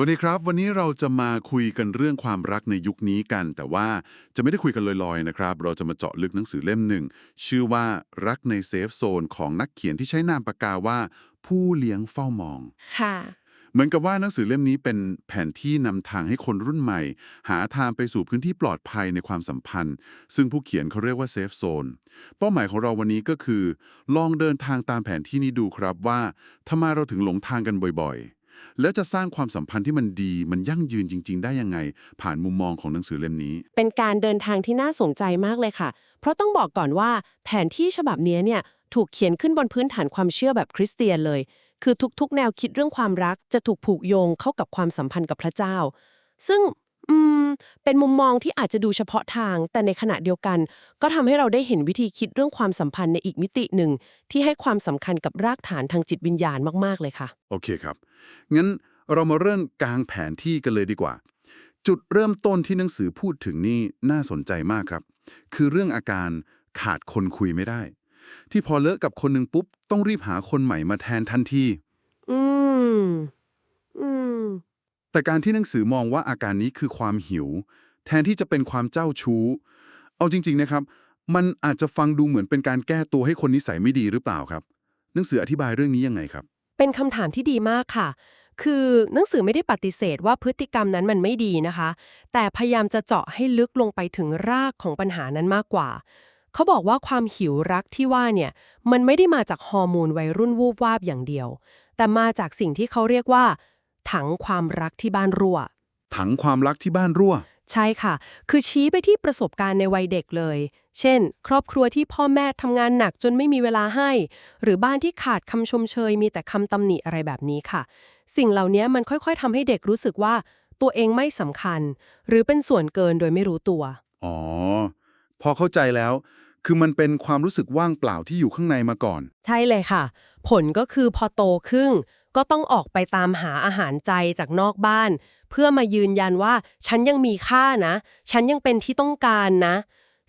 วัสดีครับ วันนี้เราจะมาคุยกันเรื่องความรักในยุคนี้กัน แต่ว่าจะไม่ได้คุยกันลอยๆนะครับ เราจะมาเจาะลึกหนังสือเล่มหนึ่ง ชื่อว่ารักในเซฟโซนของนักเขียนที่ใช้นามปากกาว่า ผู้เลี้ยงเฝ้ามอง ค่ะ เหมือนกับว่าหนังสือเล่มนี้เป็นแผนที่นำทางให้คนรุ่นใหม่ หาทางไปสู่พื้นที่ปลอดภัยในความสัมพันธ์ ซึ่งผู้เขียนเขาเรียกว่าเซฟโซนเป้าหมายของเราวันนี้ก็คือ ลองเดินทางตามแผนที่นี้ดูครับว่าทำไมเราถึงหลงทางกันบ่อยๆ แล้วจะสร้างความสัมพันธ์ที่มันดีมันยั่งยืนจริง ๆ ได้ยังไง ผ่านมุมมองของหนังสือเล่มนี้ เป็นการเดินทางที่น่าสนใจมากเลยค่ะ เพราะต้องบอกก่อนว่าแผนที่ฉบับนี้เนี่ยถูกเขียนขึ้นบนพื้นฐานความเชื่อแบบคริสเตียนเลย คือทุกๆ แนวคิดเรื่องความรักจะถูกผูกโยงเข้ากับความสัมพันธ์กับพระเจ้า ซึ่ง อืม เป็นมุมมองที่อาจจะดูเฉพาะทาง แต่ในขณะเดียวกัน ก็ทำให้เราได้เห็นวิธีคิดเรื่องความสัมพันธ์ในอีกมิติหนึ่ง ที่ให้ความสำคัญกับรากฐานทางจิตวิญญาณมากๆเลยค่ะ โอเคครับ งั้นเรามาเริ่มกลางแผนที่กันเลยดีกว่า จุดเริ่มต้นที่หนังสือพูดถึงนี่น่าสนใจมากครับ คือเรื่องอาการขาดคนคุยไม่ได้ ที่พอเลิกกับคนหนึ่งปุ๊บต้องรีบหาคนใหม่มาแทนทันที อืมอืม แต่การที่หนังสือมองว่าอาการนี้คือความหิว แทนที่จะเป็นความเจ้าชู้ เอาจริง ๆนะครับ มันอาจจะฟังดูเหมือนเป็นการแก้ตัวให้คนนิสัยไม่ดีหรือเปล่าครับ หนังสืออธิบายเรื่องนี้ยังไงครับ เป็นคำถามที่ดีมากค่ะ คือหนังสือไม่ได้ปฏิเสธว่าพฤติกรรมนั้นมันไม่ดีนะคะ แต่พยายามจะเจาะให้ลึกลงไปถึงรากของปัญหานั้นมากกว่าเขาบอกว่าความหิวรักที่ว่าเนี่ยมันไม่ได้มาจากฮอร์โมนวัยรุ่นวูบวาบอย่างเดียว แต่มาจากสิ่งที่เขาเรียกว่า ถังความรักที่บ้านรั่ว ถังความรักที่บ้านรั่ว ใช่ค่ะ คือชี้ไปที่ประสบการณ์ในวัยเด็กเลย เช่น ครอบครัวที่พ่อแม่ทำงานหนักจนไม่มีเวลาให้ หรือบ้านที่ขาดคำชมเชยมีแต่คำตำหนิอะไรแบบนี้ค่ะ สิ่งเหล่านี้มันค่อยๆทำให้เด็กรู้สึกว่า ตัวเองไม่สำคัญ หรือเป็นส่วนเกินโดยไม่รู้ตัว อ๋อ พอเข้าใจแล้ว คือมันเป็นความรู้สึกว่างเปล่าที่อยู่ข้างในมาก่อน ใช่เลยค่ะ ผลก็คือพอโตขึ้น ก็ต้องออกไปตามหาอาหารใจจากนอกบ้าน เพื่อมายืนยันว่าฉันยังมีค่านะ ฉันยังเป็นที่ต้องการนะ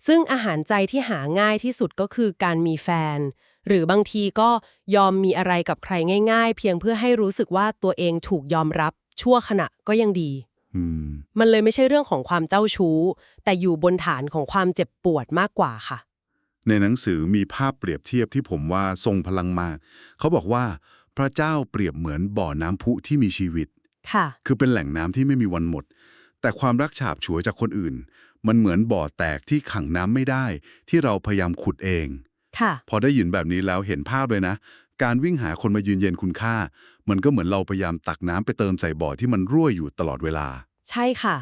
ซึ่งอาหารใจที่หาง่ายที่สุดก็คือการมีแฟน หรือบางทีก็ยอมมีอะไรกับใครง่าย ๆ เพียงเพื่อให้รู้สึกว่าตัวเองถูกยอมรับ ชั่วขณะก็ยังดีอืมมันเลยไม่ใช่เรื่องของความเจ้าชู้ แต่อยู่บนฐานของความเจ็บปวดมากกว่าค่ะในหนังสือมีภาพเปรียบเทียบที่ผมว่าทรงพลังมาก เขาบอกว่า พระเจ้าเปรียบเหมือนบ่อน้ำพุที่มีชีวิต ค่ะ คือเป็นแหล่งน้ำที่ไม่มีวันหมด แต่ความรักฉาบฉวยจากคนอื่น มันเหมือนบ่อแตกที่ขังน้ำไม่ได้ ที่เราพยายามขุดเอง ค่ะ พอได้ยินแบบนี้แล้วเห็นภาพเลยนะ การวิ่งหาคนมายืนเย็นคุณค่า มันก็เหมือนเราพยายามตักน้ำไปเติมใส่บ่อที่มันรั่วอยู่ตลอดเวลา ใช่ค่ะ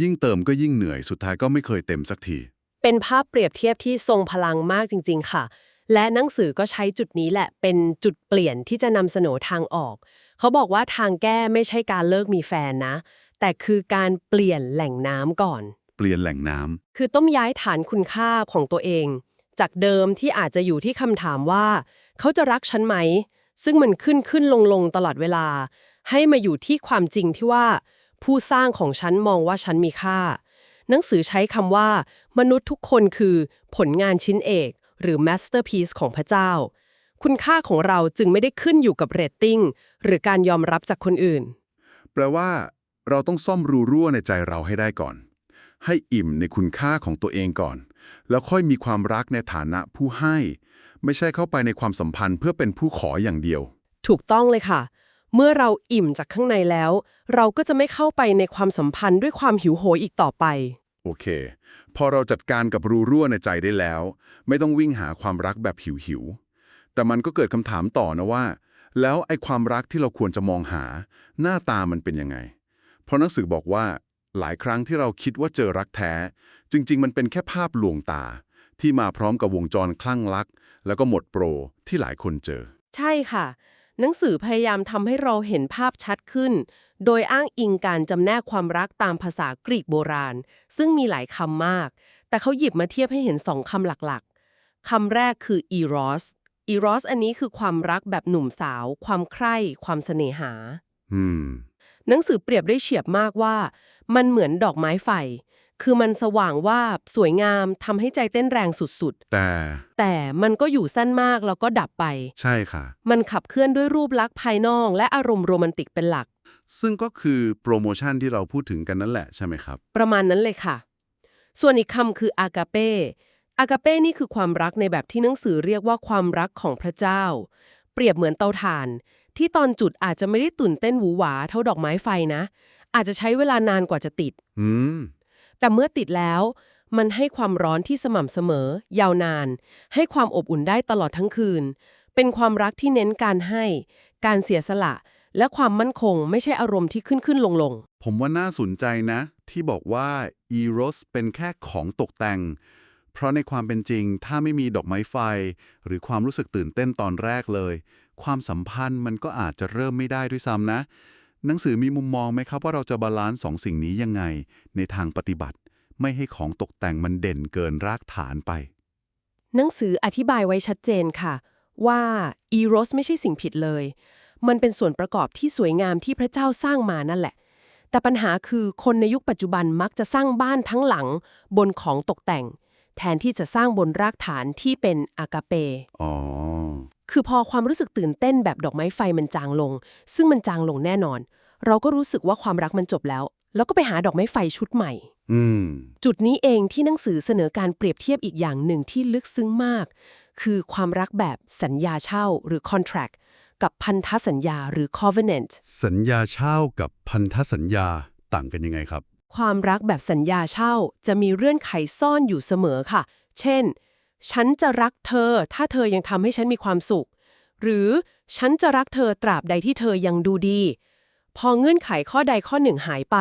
ยิ่งเติมก็ยิ่งเหนื่อยสุดท้ายก็ไม่เคยเต็มสักที เป็นภาพเปรียบเทียบที่ทรงพลังมากจริง ๆ ค่ะ และหนังสือก็ใช้จุดนี้แหละเป็นจุดเปลี่ยนที่จะนำเสนอทางออก เขาบอกว่าทางแก้ไม่ใช่การเลิกมีแฟนนะ แต่คือการเปลี่ยนแหล่งน้ำก่อน เปลี่ยนแหล่งน้ำคือต้องย้ายฐานคุณค่าของตัวเอง จากเดิมที่อาจจะอยู่ที่คำถามว่า เขาจะรักฉันไหม ซึ่งมันขึ้นขึ้นลงลงตลอดเวลา ให้มาอยู่ที่ความจริงที่ว่า ผู้สร้างของฉันมองว่าฉันมีค่า หนังสือใช้คำว่า มนุษย์ทุกคนคือผลงานชิ้นเอก หรือ masterpiece ของพระเจ้า คุณค่าของเราจึงไม่ได้ขึ้นอยู่กับเรตติ้งหรือการยอมรับจากคนอื่น แปลว่า เราต้องซ่อมรูรั่วในใจเราให้ได้ก่อน ให้อิ่มในคุณค่าของตัวเองก่อน แล้วค่อยมีความรักในฐานะผู้ให้ ไม่ใช่เข้าไปในความสัมพันธ์เพื่อเป็นผู้ขออย่างเดียว ถูกต้องเลยค่ะ เมื่อเราอิ่มจากข้างในแล้ว เราก็จะไม่เข้าไปในความสัมพันธ์ด้วยความหิวโหยอีกต่อไป โอเค พอเราจัดการกับรูรั่วในใจได้แล้ว ไม่ต้องวิ่งหาความรักแบบหิวหิว แต่มันก็เกิดคำถามต่อนะว่า แล้วไอ้ความรักที่เราควรจะมองหา หน้าตามันเป็นยังไง เพราะหนังสือบอกว่าหลายครั้งที่เราคิดว่าเจอรักแท้ จริง ๆ มันเป็นแค่ภาพลวงตา ที่มาพร้อมกับวงจรคลั่งรัก แล้วก็หมดโปรที่หลายคนเจอ ใช่ค่ะ หนังสือพยายามทำให้เราเห็นภาพชัดขึ้น โดยอ้างอิงการจำแนกความรักตามภาษากรีกโบราณ ซึ่งมีหลายคำมาก แต่เขาหยิบมาเทียบให้เห็นสองคำหลักๆคำแรกคือ eros eros อันนี้คือความรักแบบหนุ่มสาว ความใคร่ ความเสน่หาอืมหนังสือเปรียบได้เฉียบมากว่า มันเหมือนดอกไม้ไฟ คือมันสว่างว่าบสวยงามทำให้ใจเต้นแรงสุดแต่ ๆ แต่มันก็อยู่สั้นมากแล้วก็ดับไป ใช่ค่ะ มันขับเคลื่อนด้วยรูปลักษณ์ภายนอกและอารมณ์โรแมนติกเป็นหลัก ซึ่งก็คือโปรโมชั่นที่เราพูดถึงกันนั่นแหละใช่ไหมครับ ประมาณนั้นเลยค่ะ ส่วนอีกคำคืออากาเป้อากาเป้นี่คือความรักในแบบที่หนังสือเรียกว่าความรักของพระเจ้า เปรียบเหมือนเตาถ่าน ที่ตอนจุดอาจจะไม่ได้ตื่นเต้นหวือหวาเท่าดอกไม้ไฟนะ อาจจะใช้เวลานานกว่าจะติด อืม แต่เมื่อติดแล้ว มันให้ความร้อนที่สม่ำเสมอ ยาวนาน ให้ความอบอุ่นได้ตลอดทั้งคืน เป็นความรักที่เน้นการให้ การเสียสละ และความมั่นคงไม่ใช่อารมณ์ที่ขึ้นขึ้นลงลงผมว่าน่าสนใจนะ ที่บอกว่าอีโรสเป็นแค่ของตกแต่ง เพราะในความเป็นจริง ถ้าไม่มีดอกไม้ไฟ หรือความรู้สึกตื่นเต้นตอนแรกเลย ความสัมพันธ์มันก็อาจจะเริ่มไม่ได้ด้วยซ้ำนะ หนังสือมีมุมมองไหมครับว่าเราจะบาลานซ์สองสิ่งนี้ยังไง ในทางปฏิบัติ ไม่ให้ของตกแต่งมันเด่นเกินรากฐานไป หนังสืออธิบายไว้ชัดเจนค่ะ ว่าอีโรสไม่ใช่สิ่งผิดเลย มันเป็นส่วนประกอบที่สวยงามที่พระเจ้าสร้างมานั่นแหละ แต่ปัญหาคือคนในยุคปัจจุบันมักจะสร้างบ้านทั้งหลัง บนของตกแต่ง แทนที่จะสร้างบนรากฐานที่เป็นอากาเปอ๋อ คือพอความรู้สึกตื่นเต้นแบบดอกไม้ไฟมันจางลง ซึ่งมันจางลงแน่นอน เราก็รู้สึกว่าความรักมันจบแล้ว แล้วก็ไปหาดอกไม้ไฟชุดใหม่ อืม จุดนี้เองที่หนังสือเสนอการเปรียบเทียบอีกอย่างหนึ่งที่ลึกซึ้งมาก คือความรักแบบสัญญาเช่าหรือ contract กับพันธสัญญาหรือ covenant สัญญาเช่ากับพันธสัญญาต่างกันยังไงครับ ความรักแบบสัญญาเช่าจะมีเรื่อนไขซ่อนอยู่เสมอค่ะ เช่น ฉันจะรักเธอ ถ้าเธอยังทำให้ฉันมีความสุข หรือฉันจะรักเธอตราบใดที่เธอยังดูดี พอเงื่อนไขข้อใดข้อหนึ่งหายไป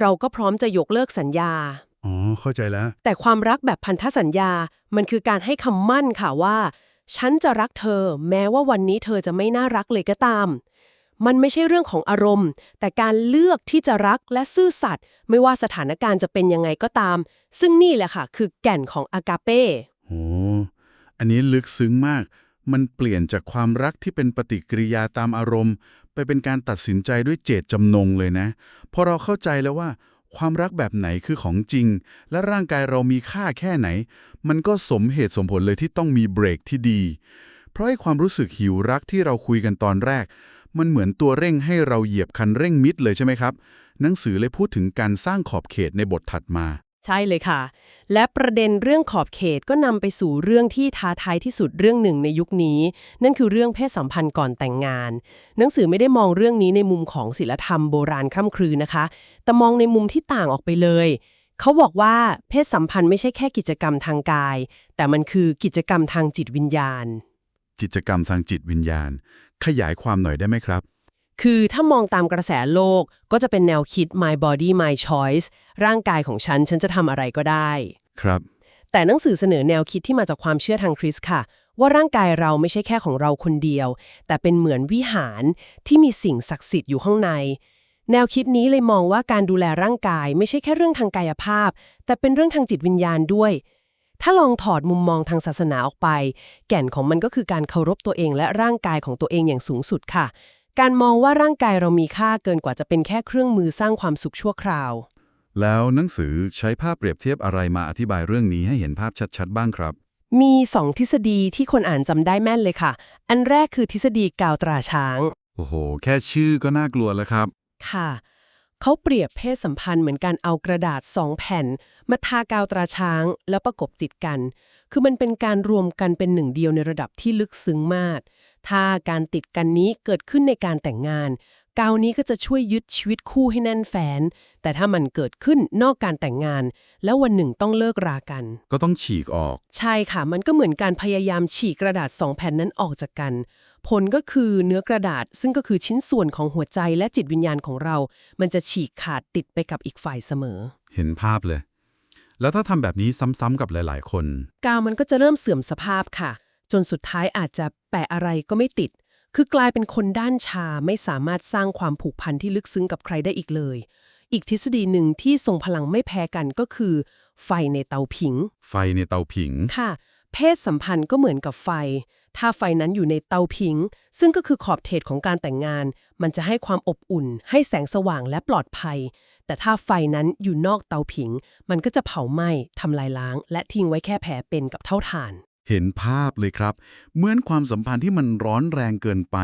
เราก็พร้อมจะยกเลิกสัญญา อ๋อ เข้าใจแล้ว แต่ความรักแบบพันธสัญญา มันคือการให้คำมั่นค่ะว่า ฉันจะรักเธอ แม้ว่าวันนี้เธอจะไม่น่ารักเลยก็ตาม มันไม่ใช่เรื่องของอารมณ์ แต่การเลือกที่จะรักและซื่อสัตย์ไม่ว่าสถานการณ์จะเป็นยังไงก็ตาม ซึ่งนี่แหละค่ะ คือแก่นของอากาเป้ โอ้อันนี้ลึกซึ้งมาก มันเปลี่ยนจากความรักที่เป็นปฏิกิริยาตามอารมณ์ ไปเป็นการตัดสินใจด้วยเจตจำนงเลยนะ พอเราเข้าใจแล้วว่า ความรักแบบไหนคือของจริง และร่างกายเรามีค่าแค่ไหน มันก็สมเหตุสมผลเลยที่ต้องมีเบรกที่ดี เพราะไอ้ความรู้สึกหิวรักที่เราคุยกันตอนแรก มันเหมือนตัวเร่งให้เราเหยียบคันเร่งมิดเลยใช่ไหมครับ หนังสือเลยพูดถึงการสร้างขอบเขตในบทถัดมา ใช่เลยค่ะ และประเด็นเรื่องขอบเขตก็นำไปสู่เรื่องที่ท้าทายที่สุดเรื่องหนึ่งในยุคนี้ นั่นคือเรื่องเพศสัมพันธ์ก่อนแต่งงาน หนังสือไม่ได้มองเรื่องนี้ในมุมของศิลธรรมโบราณคร่ำครือนะคะ แต่มองในมุมที่ต่างออกไปเลย เขาบอกว่าเพศสัมพันธ์ไม่ใช่แค่กิจกรรมทางกาย แต่มันคือกิจกรรมทางจิตวิญญาณ กิจกรรมทางจิตวิญญาณ ขยายความหน่อยได้ไหมครับ คือถ้ามองตามกระแสโลกก็จะเป็นแนวคิด my body my choice ร่างกายของฉัน ฉันจะทำอะไรก็ได้ ครับ แต่หนังสือเสนอแนวคิดที่มาจากความเชื่อทางคริสต์ค่ะ ว่าร่างกายเราไม่ใช่แค่ของเราคนเดียว แต่เป็นเหมือนวิหารที่มีสิ่งศักดิ์สิทธิ์อยู่ข้างใน แนวคิดนี้เลยมองว่าการดูแลร่างกายไม่ใช่แค่เรื่องทางกายภาพ แต่เป็นเรื่องทางจิตวิญญาณด้วย ถ้าลองถอดมุมมองทางศาสนาออกไป แก่นของมันก็คือการเคารพตัวเองและร่างกายของตัวเองอย่างสูงสุดค่ะ การมองว่าร่างกายเรามีค่าเกินกว่าจะเป็นแค่เครื่องมือสร้างความสุขชั่วคราว แล้วหนังสือใช้ภาพเปรียบเทียบอะไรมาอธิบายเรื่องนี้ให้เห็นภาพชัดๆ บ้างครับ มีสองทฤษฎีที่คนอ่านจำได้แม่นเลยค่ะ อันแรกคือทฤษฎีกาวตราช้าง โอ้โห แค่ชื่อก็น่ากลัวแล้วครับ ค่ะ เขาเปรียบเพศสัมพันธ์เหมือนการเอากระดาษสองแผ่น มาทากาวตราช้าง แล้วประกบจิตกัน คือมันเป็นการรวมกันเป็นหนึ่งเดียวในระดับที่ลึกซึ้งมาก ถ้าการติดกันนี้เกิดขึ้นในการแต่งงาน กาวนี้ก็จะช่วยยึดชีวิตคู่ให้แน่นแฟน แต่ถ้ามันเกิดขึ้นนอกการแต่งงาน แล้ววันหนึ่งต้องเลิกรากัน ก็ต้องฉีกออก ใช่ค่ะ มันก็เหมือนการพยายามฉีกกระดาษสองแผ่นนั้นออกจากกัน ผลก็คือเนื้อกระดาษซึ่งก็คือชิ้นส่วนของหัวใจและจิตวิญญาณของเรา มันจะฉีกขาดติดไปกับอีกฝ่ายเสมอ เห็นภาพเลย แล้วถ้าทำแบบนี้ซ้ำๆกับหลาย ๆ คน กาวมันก็จะเริ่มเสื่อมสภาพค่ะ จนสุดท้ายอาจจะ แปะอะไรก็ไม่ติด คือกลายเป็นคนด้านชาไม่สามารถสร้างความผูกพันที่ลึกซึ้งกับใครได้อีกเลย อีกทฤษฎีหนึ่งที่ทรงพลังไม่แพ้กันก็คือ ไฟในเตาผิง ไฟในเตาผิง ค่ะ เพศสัมพันธ์ก็เหมือนกับไฟ ถ้าไฟนั้นอยู่ในเตาผิง ซึ่งก็คือขอบเขตของการแต่งงาน มันจะให้ความอบอุ่น ให้แสงสว่างและปลอดภัย แต่ถ้าไฟนั้นอยู่นอกเตาผิง มันก็จะเผาไหม้ทำลายล้าง และทิ้งไว้แค่แผลเป็นกับเท่าฐาน เห็นภาพเลยครับ เหมือนความสัมพันธ์ที่มันร้อนแรงเกินไป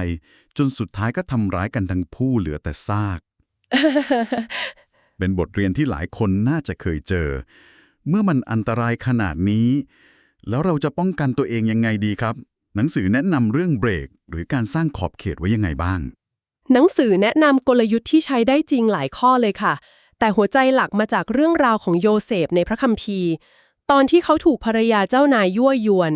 จนสุดท้ายก็ทำร้ายกันทั้งคู่เหลือแต่ซาก เป็นบทเรียนที่หลายคนน่าจะเคยเจอ เมื่อมันอันตรายขนาดนี้ แล้วเราจะป้องกันตัวเองยังไงดีครับ หนังสือแนะนำเรื่องเบรก หรือการสร้างขอบเขตไว้ยังไงบ้าง หนังสือแนะนำกลยุทธ์ที่ใช้ได้จริงหลายข้อเลยค่ะ แต่หัวใจหลักมาจากเรื่องราวของโยเซฟในพระคัมภีร์ ตอนที่เขาถูกภรรยาเจ้านายยั่วยวน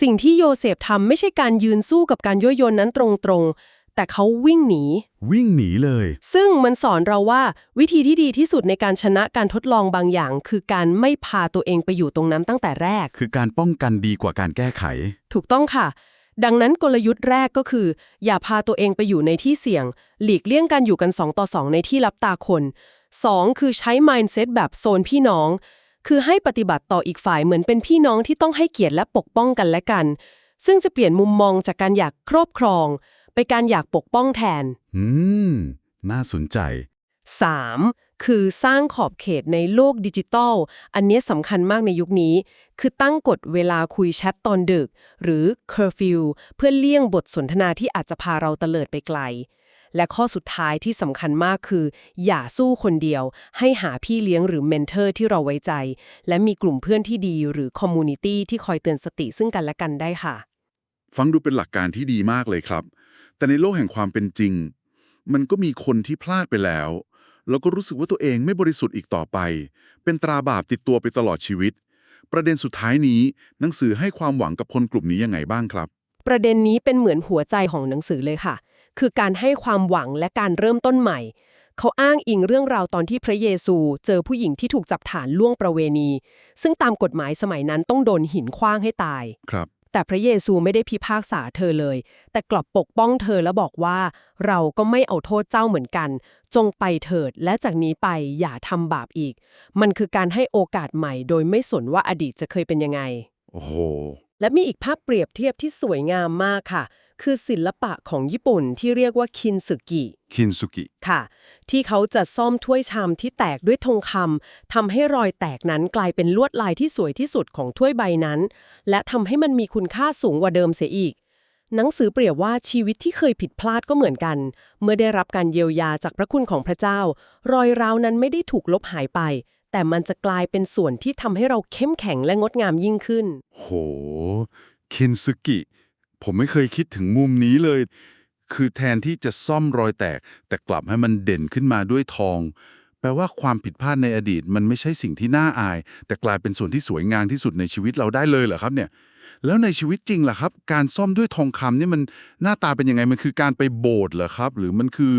สิ่งที่โยเซฟทำไม่ใช่การยืนสู้กับการยั่วยวนนั้นตรงๆ แต่เขาวิ่งหนี วิ่งหนีเลย ซึ่งมันสอนเราว่าวิธีที่ดีที่สุดในการชนะการทดลองบางอย่าง คือการไม่พาตัวเองไปอยู่ตรงนั้นตั้งแต่แรก คือการป้องกันดีกว่าการแก้ไข ถูกต้องค่ะ ดังนั้นกลยุทธ์แรกก็คือ อย่าพาตัวเองไปอยู่ในที่เสี่ยง หลีกเลี่ยงการอยู่กัน2ต่อ2ในที่รับตาคน 2 คือใช้ mindset แบบโซนพี่น้อง คือให้ปฏิบัติต่ออีกฝ่ายเหมือนเป็นพี่น้องที่ต้องให้เกียรติและปกป้องกันและกัน ซึ่งจะเปลี่ยนมุมมองจากการอยากครอบครอง ไปการอยากปกป้องแทน อืม น่าสนใจ 3. คือสร้างขอบเขตในโลกดิจิทัลอันนี้สำคัญมากในยุคนี้ คือตั้งกฎเวลาคุยแชทตอนดึก หรือ curfew เพื่อเลี่ยงบทสนทนาที่อาจจะพาเราเตลิดไปไกล และข้อสุดท้ายที่สำคัญมากคือ อย่าสู้คนเดียว ให้หาพี่เลี้ยงหรือเมนเทอร์ที่เราไว้ใจ และมีกลุ่มเพื่อนที่ดีหรือคอมมูนิตี้ที่คอยเตือนสติซึ่งกันและกันได้ค่ะ ฟังดูเป็นหลักการที่ดีมากเลยครับ แต่ในโลกแห่งความเป็นจริง มันก็มีคนที่พลาดไปแล้ว แล้วก็รู้สึกว่าตัวเองไม่บริสุทธิ์อีกต่อไป เป็นตราบาปติดตัวไปตลอดชีวิต ประเด็นสุดท้ายนี้ หนังสือให้ความหวังกับคนกลุ่มนี้ยังไงบ้างครับ ประเด็นนี้เป็นเหมือนหัวใจของหนังสือเลยค่ะ คือการให้ความหวังและการเริ่มต้นใหม่ เขาอ้างอิงเรื่องราวตอนที่พระเยซูเจอผู้หญิงที่ถูกจับฐานล่วงประเวณี ซึ่งตามกฎหมายสมัยนั้นต้องโดนหินขว้างให้ตาย ครับ แต่พระเยซูไม่ได้พิพากษาเธอเลย แต่กลับปกป้องเธอและบอกว่า เราก็ไม่เอาโทษเจ้าเหมือนกัน จงไปเถิดและจากนี้ไปอย่าทำบาปอีก มันคือการให้โอกาสใหม่ โดยไม่สนว่าอดีตจะเคยเป็นยังไง โอ้โห และมีอีกภาพเปรียบเทียบที่สวยงามมากค่ะ คือศิลปะของญี่ปุ่นที่เรียกว่าคินสึกิคินสุกิ ค่ะ ที่เขาจะซ่อมถ้วยชามที่แตกด้วยทองคำทำให้รอยแตกนั้นกลายเป็นลวดลายที่สวยที่สุดของถ้วยใบนั้น และทำให้มันมีคุณค่าสูงกว่าเดิมเสียอีก หนังสือเปรียบว่าชีวิตที่เคยผิดพลาดก็เหมือนกัน เมื่อได้รับการเยียวยาจากพระคุณของพระเจ้า รอยร้าวนั้นไม่ได้ถูกลบหายไป แต่มันจะกลายเป็นส่วนที่ทำให้เราเข้มแข็งและงดงามยิ่งขึ้น โห คินสุกิ ผมไม่เคยคิดถึงมุมนี้เลย คือแทนที่จะซ่อมรอยแตก แต่กลับให้มันเด่นขึ้นมาด้วยทอง แปลว่าความผิดพลาดในอดีตมันไม่ใช่สิ่งที่น่าอาย แต่กลายเป็นส่วนที่สวยงามที่สุดในชีวิตเราได้เลยเหรอครับเนี่ย แล้วในชีวิตจริงล่ะครับ การซ่อมด้วยทองคำนี่มันหน้าตาเป็นยังไง มันคือการไปโบสถ์เหรอครับ หรือมันคือ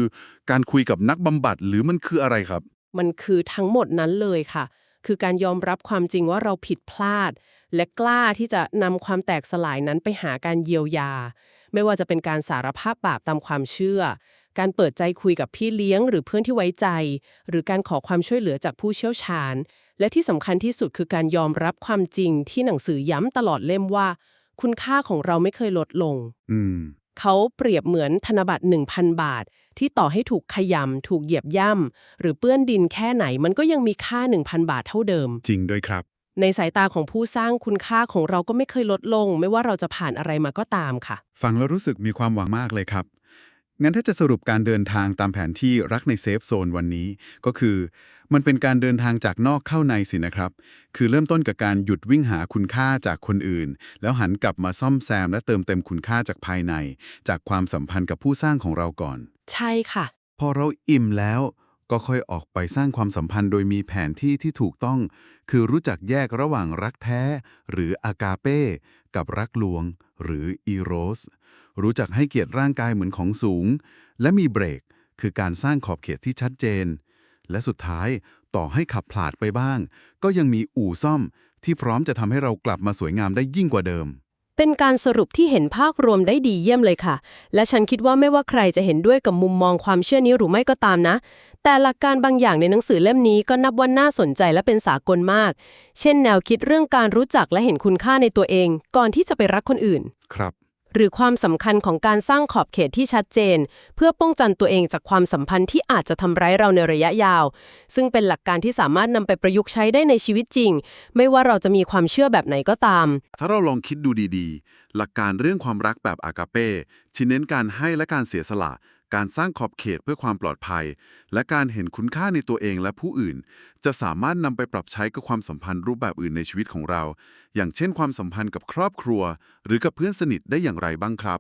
การคุยกับนักบำบัด หรือมันคืออะไรครับ มันคือทั้งหมดนั้นเลยค่ะ คือการยอมรับความจริงว่าเราผิดพลาด และกล้าที่จะนำความแตกสลายนั้นไปหาการเยียวยา ไม่ว่าจะเป็นการสารภาพบาปตามความเชื่อ การเปิดใจคุยกับพี่เลี้ยงหรือเพื่อนที่ไว้ใจ หรือการขอความช่วยเหลือจากผู้เชี่ยวชาญ และที่สำคัญที่สุดคือการยอมรับความจริงที่หนังสือย้ำตลอดเล่มว่า คุณค่าของเราไม่เคยลดลงอืมเขาเปรียบเหมือนธนบัตร 1,000 บาท ที่ต่อให้ถูกขยำถูกเหยียบย่ำหรือเปื้อนดินแค่ไหนมันก็ยังมีค่า 1,000 บาทเท่าเดิม จริงด้วยครับ ในสายตาของผู้สร้างคุณค่าของเราก็ไม่เคยลดลง ไม่ว่าเราจะผ่านอะไรมาก็ตามค่ะ ฟังแล้วรู้สึกมีความหวังมากเลยครับ งั้นถ้าจะสรุปการเดินทางตามแผนที่รักในเซฟโซนวันนี้ ก็คือ มันเป็นการเดินทางจากนอกเข้าในสินะครับ คือเริ่มต้นกับการหยุดวิ่งหาคุณค่าจากคนอื่น แล้วหันกลับมาซ่อมแซมและเติมเต็มคุณค่าจากภายใน จากความสัมพันธ์กับผู้สร้างของเราก่อน ใช่ค่ะ พอเราอิ่มแล้ว ก็ค่อยออกไปสร้างความสัมพันธ์โดยมีแผนที่ที่ถูกต้อง คือรู้จักแยกระหว่างรักแท้ หรืออากาเป้กับรักลวง หรืออีโรส รู้จักให้เกียรติร่างกายเหมือนของสูง และมีเบรก คือการสร้างขอบเขตที่ชัดเจน และสุดท้ายต่อให้ขับผลาดไปบ้าง ก็ยังมีอู่ซ่อมที่พร้อมจะทำให้เรากลับมาสวยงามได้ยิ่งกว่าเดิม เป็นการสรุปที่เห็นภาพรวมได้ดีเยี่ยมเลยค่ะ และฉันคิดว่าไม่ว่าใครจะเห็นด้วยกับมุมมองความเชื่อนี้หรือไม่ก็ตามนะ แต่หลักการบางอย่างในหนังสือเล่มนี้ก็นับว่าน่าสนใจและเป็นสากลมาก เช่น แนวคิดเรื่องการรู้จักและเห็นคุณค่าในตัวเอง ก่อนที่จะไปรักคนอื่น ครับ หรือความสำคัญของการสร้างขอบเขตที่ชัดเจน เพื่อป้องกันตัวเองจากความสัมพันธ์ที่อาจจะทำร้ายเราในระยะยาว ซึ่งเป็นหลักการที่สามารถนำไปประยุกต์ใช้ได้ในชีวิตจริง ไม่ว่าเราจะมีความเชื่อแบบไหนก็ตาม ถ้าเราลองคิดดูดีๆ หลักการเรื่องความรักแบบอากาเป้ที่เน้นการให้และการเสียสละ การสร้างขอบเขตเพื่อความปลอดภัย และการเห็นคุณค่าในตัวเองและผู้อื่น จะสามารถนำไปปรับใช้กับความสัมพันธ์รูปแบบอื่นในชีวิตของเรา อย่างเช่นความสัมพันธ์กับครอบครัว หรือกับเพื่อนสนิทได้อย่างไรบ้างครับ